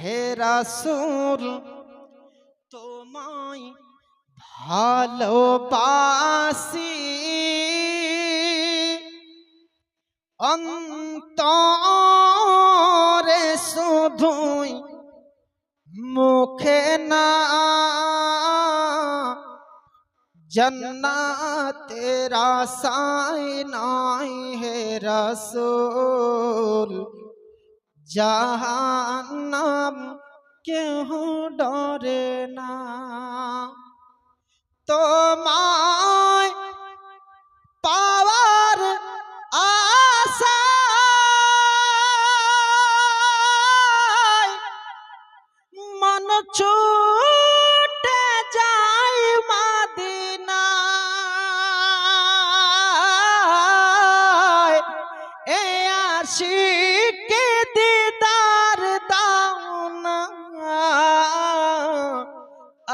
হে রাসূল তোমায় ভালোবাসি। অন্তরে শুধুই মুখে না জন্নাতের আশায় নাই হে রসুল। জাহান্নাম কেহ ডরে না। তোমায় পাওয়ার আশায় মন ছুটে আশিকে দিদার দাও না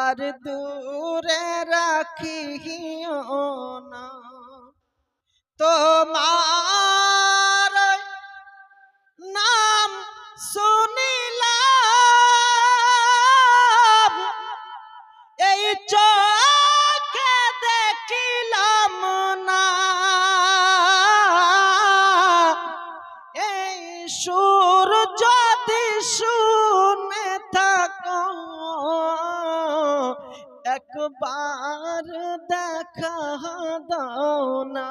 আর দূরে রাখিও না তোমার যদি শুনে থাকো একবার দেখা দাও না।